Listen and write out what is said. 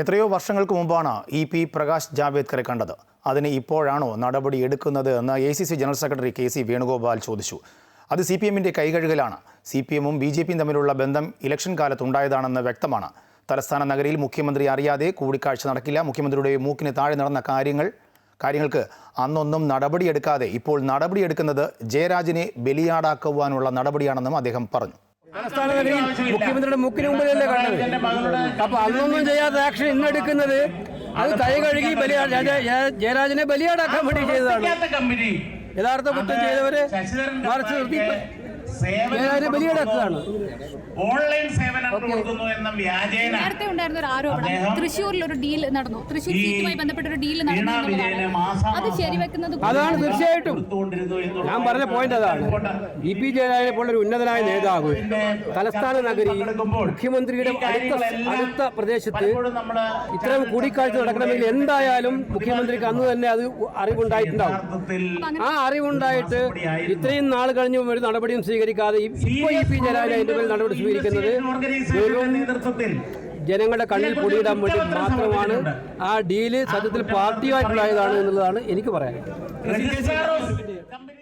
എത്രയോ വർഷങ്ങൾക്ക് മുമ്പാണ് ഇ പി പ്രകാശ് ജാവേദ്കറെ കണ്ടത്. അതിന് ഇപ്പോഴാണോ നടപടി എടുക്കുന്നത് എന്ന് A C C general secretary K C Venugopal ചോദിച്ചു. അത് സി പി എമ്മിന്റെ കൈകഴുകലാണ്. സി പി എമ്മും ബി ജെ പിയും തമ്മിലുള്ള ബന്ധം ഇലക്ഷൻ കാലത്തുണ്ടായതാണെന്ന് വ്യക്തമാണ്. തലസ്ഥാന നഗരിയിൽ മുഖ്യമന്ത്രി അറിയാതെ കൂടിക്കാഴ്ച നടക്കില്ല. മുഖ്യമന്ത്രിയുടെ മൂക്കിന് താഴെ നടന്ന കാര്യങ്ങൾ കാര്യങ്ങൾക്ക് അന്നൊന്നും നടപടിയെടുക്കാതെ ഇപ്പോൾ നടപടിയെടുക്കുന്നത് ജയരാജിനെ ബലിയാടാക്കുവാനുള്ള നടപടിയാണെന്നും അദ്ദേഹം പറഞ്ഞു. മുഖ്യമന്ത്രിയുടെ മുക്കിന് മുമ്പിലല്ലേ കണ്ടത് അപ്പൊ അന്നൊന്നും ചെയ്യാത്ത ആക്ഷൻ ഇന്നെടുക്കുന്നത് അത് കൈ കഴുകി ജയരാജനെ ബലിയാടാക്കാൻ വേണ്ടി ചെയ്തതാണ്. യഥാർത്ഥ കുറ്റം ചെയ്തവരെ മറിച്ച് നിർത്തി ജയരാജനെ ബലിയാടാക്കുകയാണ് ഓൺലൈൻ സേവനം കൊടുക്കുന്നു എന്ന വ്യാജേന നേരത്തെ ഉണ്ടായിരുന്ന ഒരു ആരോപണം. തൃശ്ശൂരിൽ ഒരു ഡീൽ നടന്നു. തൃശ്ശൂർ സീറ്റുമായി ബന്ധപ്പെട്ട ഒരു ഡീൽ നടന്നു അത് ശരിവെക്കുന്നത് അതാണ് തീർച്ചയായിട്ടും. ഞാൻ പറഞ്ഞ പോയിന്റ് അതാണ്. ഇ പി ജയരാജനെ പോലൊരു ഉന്നതനായ നേതാവ് തലസ്ഥാന നഗരി മുഖ്യമന്ത്രിയുടെ അടുത്ത അടുത്ത പ്രദേശത്ത് ഇത്തരം കൂടിക്കാഴ്ച നടക്കണമെങ്കിൽ എന്തായാലും മുഖ്യമന്ത്രിക്ക് അന്ന് തന്നെ അത് അറിവുണ്ടായിട്ടുണ്ടാവും. ആ അറിവുണ്ടായിട്ട് ഇത്രയും നാൾ കഴിഞ്ഞും ഒരു നടപടിയും സ്വീകരിക്കാതെ ഇപ്പൊ ഇ പി ജയരാജൻ അതിന്റെ മേൽ നടപടി സ്വീകരിക്കുന്നത് ജനങ്ങളുടെ കണ്ണിൽ പൊടിയിടാൻ വേണ്ടി മാത്രമാണ് ആ ഡീൽ സത്യത്തിൽ പാർട്ടിയായിട്ടുള്ളതാണ് എന്നുള്ളതാണ് എനിക്ക് കമ്പനി